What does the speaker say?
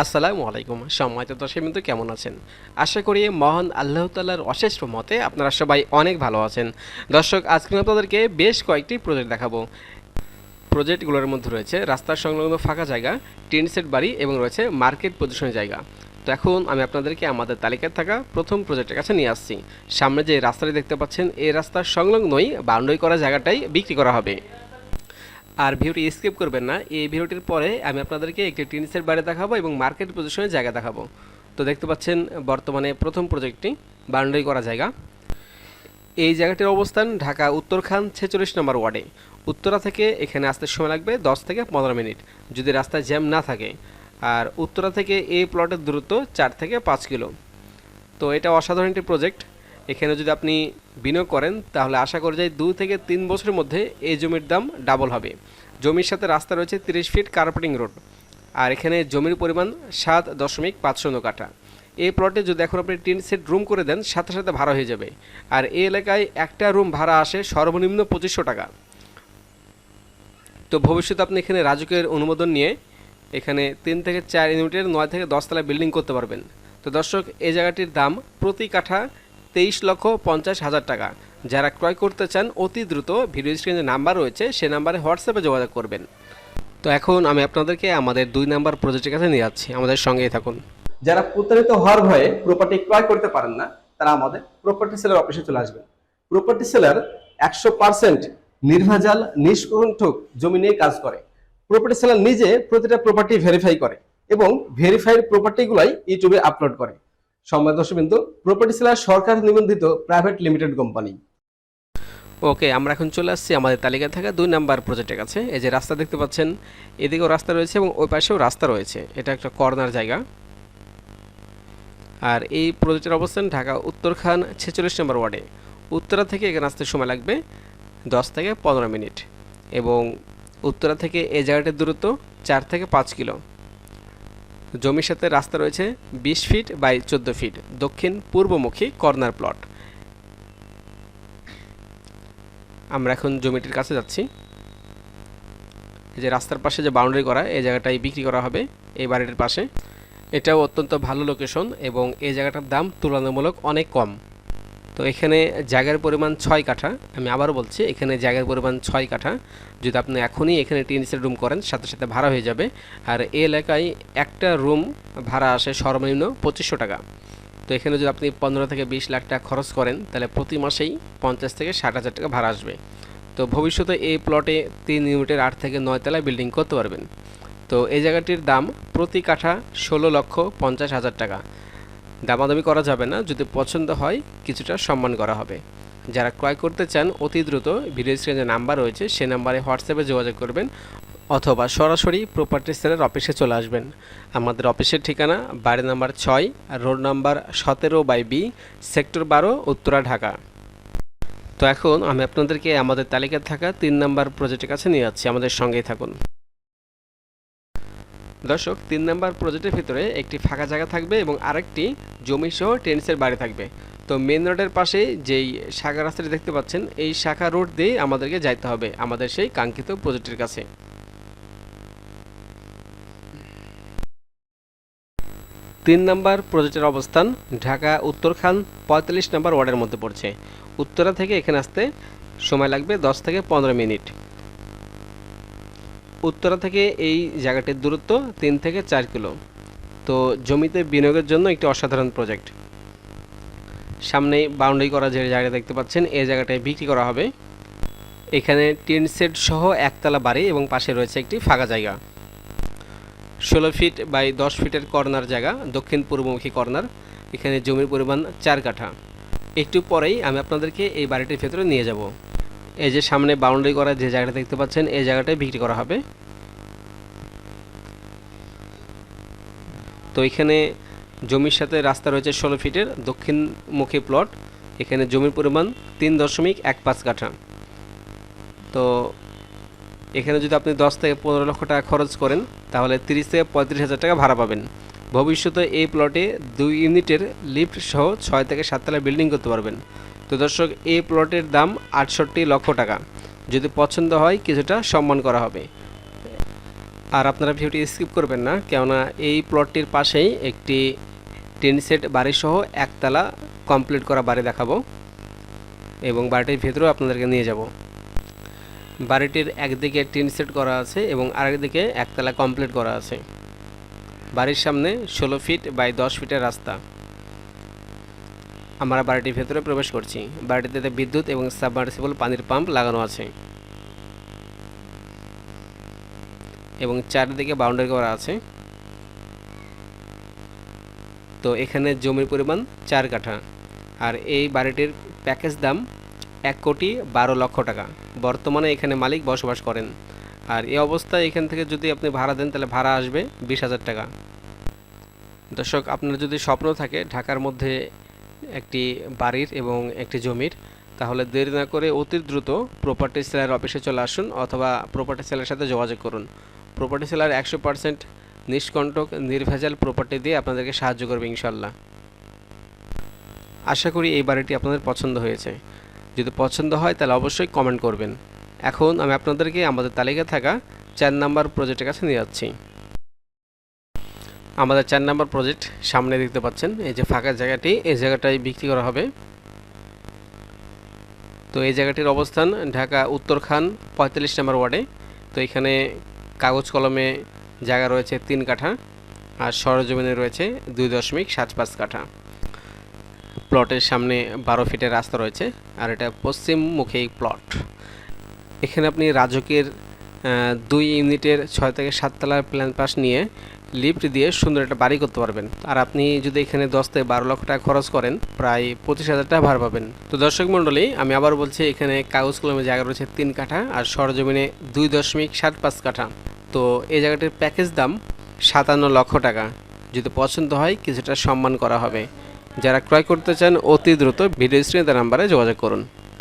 আসসালামু আলাইকুম। সম্মানিত দর্শক বিন্দু কেমন আছেন? আশা করি মহান আল্লাহ তাল্লার অশেষ মতে আপনারা সবাই অনেক ভালো আছেন। দর্শক, আজকে আমি আপনাদেরকে বেশ কয়েকটি প্রজেক্ট দেখাবো। প্রজেক্টগুলোর মধ্যে রয়েছে রাস্তার সংলগ্ন ফাঁকা জায়গা, টিন সেট বাড়ি এবং রয়েছে মার্কেট পজিশনের জায়গা। তো এখন আমি আপনাদেরকে আমাদের তালিকায় থাকা প্রথম প্রজেক্টের কাছে নিয়ে আসছি। সামনে যে রাস্তাটি দেখতে পাচ্ছেন, এই রাস্তার সংলগ্নই বাউন্ডারি করা জায়গাটাই বিক্রি করা হবে। আর ভিডিওটি স্কিপ করবেন না। এই ভিডিওটির পরে আমি আপনাদেরকে একটি টিনিসের বাড়ি দেখাবো এবং মার্কেট পজিশনের জায়গা দেখাবো। তো দেখতে পাচ্ছেন, বর্তমানে প্রথম প্রজেক্টটি বাউন্ডারি করা জায়গা। এই জায়গাটির অবস্থান ঢাকা উত্তরখান ছেচল্লিশ নম্বর ওয়ার্ডে। উত্তরা থেকে এখানে আসতে সময় লাগবে দশ থেকে পনেরো মিনিট, যদি রাস্তায় জ্যাম না থাকে। আর উত্তরা থেকে এই প্লটের দূরত্ব চার থেকে পাঁচ কিলো। তো এটা অসাধারণ একটি প্রজেক্ট এখানে যদি আপনি বিনিয়োগ করেন, তাহলে আশা করা যায় দুই থেকে তিন বছরের মধ্যে এই জমির দাম ডাবল হবে। জমির সাথে রাস্তা রয়েছে তিরিশ ফিট কার্পেটিং রোড আর এখানে জমির পরিমাণ সাত দশমিক পাঁচ শূন্য কাঠা। এই প্লটে যদি এখন আপনি টিন সেট রুম করে দেন, সাথে সাথে ভাড়া হয়ে যাবে। আর এই এলাকায় একটা রুম ভাড়া আসে সর্বনিম্ন পঁচিশশো টাকা। তো ভবিষ্যতে আপনি এখানে রাজুকের অনুমোদন নিয়ে এখানে তিন থেকে চার ইউনিটের নয় থেকে দশতলা বিল্ডিং করতে পারবেন। তো দর্শক, এই জায়গাটির দাম প্রতি কাঠা তেইশ লক্ষ পঞ্চাশ হাজার টাকা। যারা ক্রয় করতে চান, অতি দ্রুত ভিডিও স্ক্রিনে নাম্বার রয়েছে, সে নাম্বারে হোয়াটসঅ্যাপে যোগাযোগ করবেন। তো এখন আমি আপনাদেরকে আমাদের দুই নাম্বার প্রজেক্টের কাছে নিয়ে যাচ্ছি। আমাদের সঙ্গেই থাকুন। যারা প্রতারিত হওয়ার ভয়ে প্রপার্টি ক্রয় করতে পারেন না, তারা আমাদের প্রপার্টি সেলার অফিসে চলে আসবেন। প্রপার্টি সেলার একশো পার্সেন্ট নির্ভেজাল, নিষ্কণ্ঠক জমি নিয়ে কাজ করে। প্রপার্টি সেলার নিজে প্রতিটা প্রপার্টি ভেরিফাই করে এবং ভেরিফাইড প্রপার্টিগুলাই ইউটিউবে আপলোড করে। সম্মানিত দর্শক বিন্দু প্রপার্টি সেলার সরকার নিবন্ধিত প্রাইভেট লিমিটেড কোম্পানি ওকে আমরা এখন চলে আসছি আমাদের তালিকায় থাকা, দুই নাম্বার প্রজেক্টের কাছে। এই যে রাস্তা দেখতে পাচ্ছেন, এদিকেও রাস্তা রয়েছে এবং ওই পাশেও রাস্তা রয়েছে। এটা একটা কর্নার জায়গা। আর এই প্রজেক্টের অবস্থান ঢাকা উত্তরখান, ছেচল্লিশ নম্বর ওয়ার্ডে। উত্তরা থেকে এখানে আসতে সময় লাগবে দশ থেকে পনেরো মিনিট। এবং উত্তরা থেকে এই জায়গাটির দূরত্ব চার থেকে পাঁচ কিলো। জমির সাথে রাস্তা রয়েছে বিশ ফিট বাই চোদ্দ ফিট, দক্ষিণ পূর্বমুখী কর্নার প্লট। আমরা এখন জমিটির কাছে যাচ্ছি। যে রাস্তার পাশে যে বাউন্ডারি করা, এই জায়গাটাই বিক্রি করা হবে এই বাড়িটির পাশে। এটাও অত্যন্ত ভালো লোকেশন এবং এই জায়গাটার দাম তুলনামূলক অনেক কম। তো এখানে জায়গার পরিমাণ ছয় কাঠা, আমি আবারও বলছি, এখানে জায়গার পরিমাণ ছয় কাঠা। যদি আপনি এখনই এখানে টিএনসির রুম করেন, সাথে সাথে ভাড়া হয়ে যাবে। আর এই এলাকায় একটা রুম ভাড়া আসে সর্বনিম্ন পঁচিশশো টাকা। তো এখানে যদি আপনি পনেরো থেকে বিশ লাখ টাকা খরচ করেন, তাহলে প্রতি মাসেই পঞ্চাশ থেকে ষাট হাজার টাকা ভাড়া আসবে। তো ভবিষ্যতে এই প্লটে তিন ইউনিটের আট থেকে নয় তলায় বিল্ডিং করতে পারবেন। তো এই জায়গাটির দাম প্রতি কাঠা ষোলো লক্ষ পঞ্চাশ হাজার টাকা। দামাদামি করা যাবে না, যদি পছন্দ হয়, কিছুটা সম্মান করা হবে। যারা ক্রয় করতে চান, অতি দ্রুত ভিডিও স্ক্রিনে নাম্বার রয়েছে, সে নাম্বারে হোয়াটসঅ্যাপে যোগাযোগ করবেন অথবা সরাসরি প্রপার্টি সেলের অফিসে চলে আসবেন। আমাদের অফিসের ঠিকানা বাড়ি নাম্বার ছয় রোড নাম্বার সতেরো বাই বি, সেক্টর বারো, উত্তরা, ঢাকা। তো এখন আমি আপনাদেরকে আমাদের তালিকায় থাকা তিন নাম্বার প্রজেক্টের কাছে নিয়ে যাচ্ছি। আমাদের সঙ্গেই থাকুন। দর্শক, তিন নাম্বার প্রজেক্টের ভিতরে একটি ফাঁকা জায়গা থাকবে এবং আরেকটি জমি সহ টেনিসের বাড়ি থাকবে। তো মেন রোডের পাশে যেই শাখা রাস্তাটি দেখতে পাচ্ছেন, এই শাখা রোড দিয়ে আমাদেরকে যাইতে হবে আমাদের সেই কাঙ্ক্ষিত প্রজেক্টের কাছে। তিন নম্বর প্রজেক্টের অবস্থান ঢাকা উত্তরখান পঁয়তাল্লিশ নম্বর ওয়ার্ডের মধ্যে পড়ছে। উত্তরা থেকে এখানে আসতে সময় লাগবে দশ থেকে পনেরো মিনিট। উত্তরা থেকে এই জায়গাটির দূরত্ব তিন থেকে চার কিলো। তো জমিতে বিনিয়োগের জন্য একটি অসাধারণ প্রজেক্ট। সামনে বাউন্ডারি করা যে জায়গা দেখতে পাচ্ছেন, এই জায়গাটায় বিক্রি করা হবে। এখানে টিন সেট সহ একতলা বাড়ি এবং পাশে রয়েছে একটি ফাঁকা জায়গা। ষোলো ফিট বাই দশ ফিটের কর্নার জায়গা, দক্ষিণ পূর্বমুখী কর্নার। এখানে জমির পরিমাণ চার কাঠা। একটু পরেই আমি আপনাদেরকে এই বাড়িটির ভেতরে নিয়ে যাব। এই যে সামনে বাউন্ডারি করা যে জায়গাটা দেখতে পাচ্ছেন, এই জায়গাটায় বিক্রি করা হবে। তো এখানে জমির সাথে রাস্তা রয়েছে ষোলো ফিটের দক্ষিণমুখী প্লট এখানে জমির পরিমাণ তিন দশমিক এক পাঁচ কাঠা। তো এখানে যদি আপনি দশ থেকে পনেরো লক্ষ টাকা খরচ করেন, তাহলে তিরিশ থেকে পঁয়ত্রিশ হাজার টাকা ভাড়া পাবেন। ভবিষ্যতে এই প্লটে দুই ইউনিটের লিফট সহ ছয় থেকে সাততলা বিল্ডিং করতে পারবেন। তো দর্শক, এই প্লটের দাম আটষট্টি লক্ষ টাকা। যদি পছন্দ হয়, কিছুটা সম্মান করা হবে। আর আপনারা ভিডিওটি স্কিপ করবেন না, কেননা এই প্লটটির পাশেই একটি টেন সেট বাড়ি সহ একতলা কমপ্লিট করা বাড়ি দেখাবো এবং বাড়িটির ভেতরেও আপনাদেরকে নিয়ে যাব। বাড়িটির একদিকে টিন সেট করা আছে এবং আরেকদিকে একতলা কমপ্লিট করা আছে। বাড়ির সামনে ষোলো ফিট বাই দশ ফিটের রাস্তা। আমরা বাড়িটির ভেতরে প্রবেশ করছি। বাড়িটিতে বিদ্যুৎ এবং সাবমার্সিবল পানির পাম্প লাগানো আছে। এবং চারিদিকে বাউন্ডারি করা আছে। তো এখানে জমির পরিমাণ চার কাঠা। আর এই বাড়িটির প্যাকেজ দাম এক কোটি বারো লক্ষ টাকা। বর্তমানে এখানে মালিক বসবাস করেন। আর এই অবস্থায় এখান থেকে যদি আপনি ভাড়া দেন, তাহলে ভাড়া আসবে বিশ হাজার টাকা। দর্শক, আপনার যদি স্বপ্ন থাকে ঢাকার মধ্যে একটি বাড়ির এবং একটি জমির, তাহলে দেরি না করে অতি দ্রুত প্রপার্টি সেলার অফিসে চলে আসুন অথবা প্রপার্টি সেলার সাথে যোগাযোগ করুন। প্রপার্টি সেলার একশো পার্সেন্ট নিষ্কণ্টক, নির্ভেজাল প্রপার্টি দিয়ে আপনাদেরকে সাহায্য করবে ইনশাল্লাহ আশা করি এই বাড়িটি আপনাদের পছন্দ হয়েছে। যদি পছন্দ হয় তাহলে অবশ্যই কমেন্ট করবেন। এখন আমি আপনাদেরকে আমাদের তালিকায় থাকা চার নাম্বার প্রজেক্টের কাছে নিয়ে যাচ্ছি। আমাদের চার নাম্বার প্রজেক্ট সামনে দেখতে পাচ্ছেন। এই যে ফাঁকা জায়গাটি, এই জায়গাটাই বিক্রি করা হবে। তো এই জায়গাটির অবস্থান ঢাকা উত্তরখান, পঁয়তাল্লিশ নম্বর ওয়ার্ডে। তো এখানে কাগজ কলমে জায়গা রয়েছে তিন কাঠা আর সরজমিনে রয়েছে দুই দশমিক সাত পাঁচ কাঠা। প্লটের সামনে বারো ফিটের রাস্তা রয়েছে আর এটা পশ্চিমমুখী প্লট। এখানে আপনি রাজকের দুই ইউনিটের ছয় থেকে সাত তলার প্ল্যান পাস নিয়ে লিফট দিয়ে সুন্দর একটা বাড়ি করতে পারবেন। আর আপনি যদি এখানে দশ থেকে বারো লক্ষ টাকা খরচ করেন, প্রায় পঁচিশ হাজার টাকা ভাড়া পাবেন। তো দর্শক মণ্ডলী, আমি আবার বলছি, এখানে কাগজ কলমে জায়গা রয়েছে তিন কাঠা আর সরজমিনে দুই দশমিক সাত পাঁচ কাঠা। তো এই জায়গাটির প্যাকেজ দাম সাতান্ন লক্ষ টাকা। যদি পছন্দ হয়, কিছুটা সম্মান করা হবে। যারা ক্রয় করতে চান, অতি দ্রুত ভিডিও স্ক্রিনে তার নাম্বারে যোগাযোগ করুন।